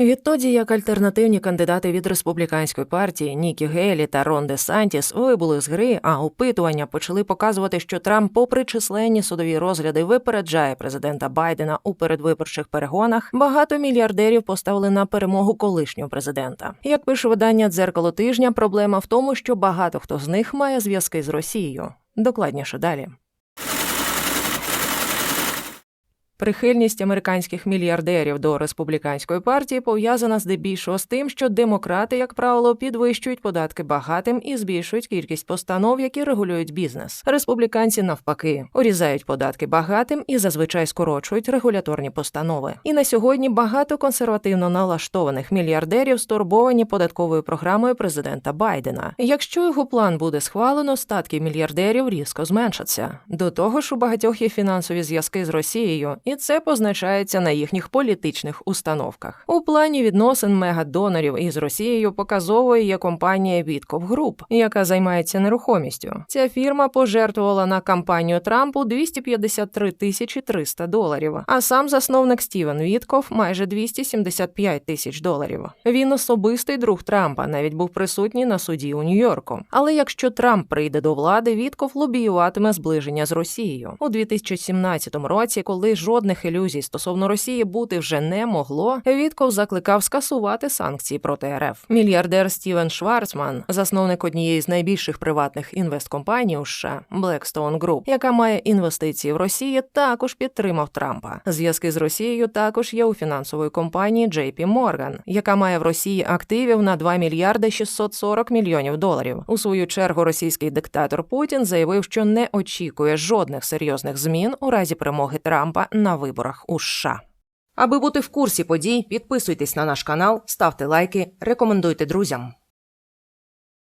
Відтоді, як альтернативні кандидати від республіканської партії Нікі Гейлі та Рон Де Сантіс вибули з гри, а опитування почали показувати, що Трамп, попри численні судові розгляди, випереджає президента Байдена у передвиборчих перегонах. Багато мільярдерів поставили на перемогу колишнього президента. Як пише видання дзеркало тижня, проблема в тому, що багато хто з них має зв'язки з Росією. Докладніше далі. Прихильність американських мільярдерів до республіканської партії пов'язана здебільшого з тим, що демократи, як правило, підвищують податки багатим і збільшують кількість постанов, які регулюють бізнес. Республіканці навпаки урізають податки багатим і зазвичай скорочують регуляторні постанови. І на сьогодні багато консервативно налаштованих мільярдерів стурбовані податковою програмою президента Байдена. Якщо його план буде схвалено, статки мільярдерів різко зменшаться. До того ж, у багатьох є фінансові зв'язки з Росією і це позначається на їхніх політичних установках. У плані відносин мегадонорів із Росією показовою є компанія Вітков Груп, яка займається нерухомістю. Ця фірма пожертвувала на кампанію Трампу 253 тисячі 300 доларів. А сам засновник Стівен Вітков майже 275 тисяч доларів. Він особистий друг Трампа, навіть був присутній на суді у Нью-Йорку. Але якщо Трамп прийде до влади, Вітков лобіюватиме зближення з Росією у 2017 році, коли жодних ілюзій стосовно Росії бути вже не могло. Вітков закликав скасувати санкції проти РФ. Мільярдер Стівен Шварцман, засновник однієї з найбільших приватних інвесткомпаній у США Blackstone Group, яка має інвестиції в Росії, також підтримав Трампа. Зв'язки з Росією також є у фінансової компанії JP Morgan, яка має в Росії активів на 2 мільярди 640 мільйонів доларів. У свою чергу російський диктатор Путін заявив, що не очікує жодних серйозних змін у разі перемоги Трампа на виборах у США. Аби бути в курсі подій, підписуйтесь на наш канал, ставте лайки, рекомендуйте друзям.